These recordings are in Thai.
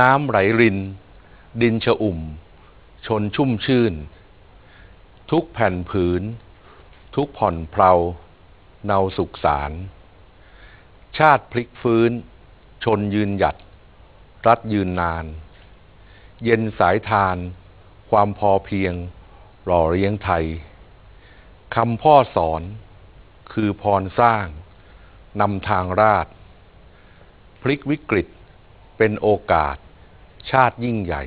น้ำไหลริน ดินชะอุ่ม ชนชุ่มชื่น ทุกแผ่นผืน ทุกผ่อนเพลาเนาสุขสาร ชาติพลิกฟื้น ชนยืนหยัด รัฐยืนนาน เย็นสายทาน ความพอเพียง หล่อเลี้ยงไทยคำพ่อสอน คือพรสร้างนำทางราช พลิกวิกฤต เป็นโอกาส ชาติยิ่งใหญ่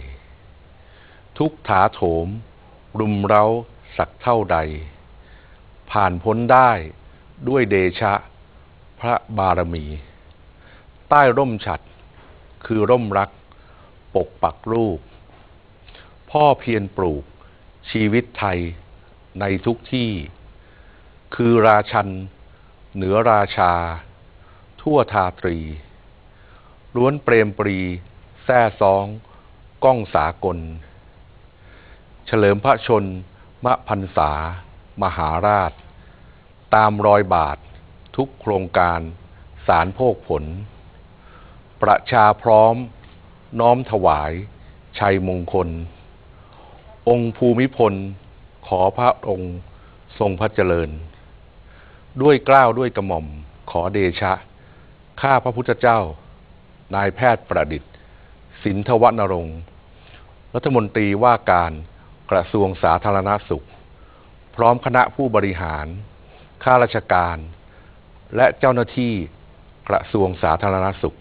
ทุกถาโถม รุมเร้าสักเท่าใด ผ่านพ้นได้ด้วยเดชะ พระบารมี ใต้ร่มฉัด คือร่มรัก ปกปักรูปพ่อเพียรปลูกชีวิตไทยในทุกที่ คือราชัน เหนือราชา ทั่วทาตรี ล้วนเปรมปรีแท่ซอง ก้องสากล เฉลิมพระชน มะพันษา มหาราช ตามรอยบาท ทุกโครงการ สารโภคผล ประชาพร้อม น้อมถวาย ชัยมงคล องค์ภูมิพล ขอพระองค์ทรงพระเจริญ ด้วยเกล้าวด้วยกระหม่อม ขอเดชะ ข้าพระพุทธเจ้า นายแพทย์ประดิษฐ์ สินทวนรงค์รัฐมนตรีว่าการกระทรวงสาธารณสุข พร้อมคณะผู้บริหาร ข้าราชการ และเจ้าหน้าที่กระทรวงสาธารณสุข